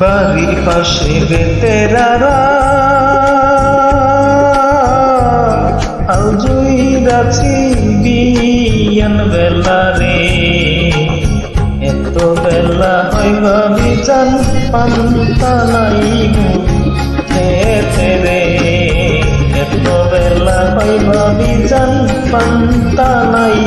বাড়ি পাশে বেতেরারা আজই রাছি বিয়ান বেলা রে। এত বেলা হয় ভাবি জান পান্তা নাই রে। এত বেলা হয় ভাবি জান পান্তা নাই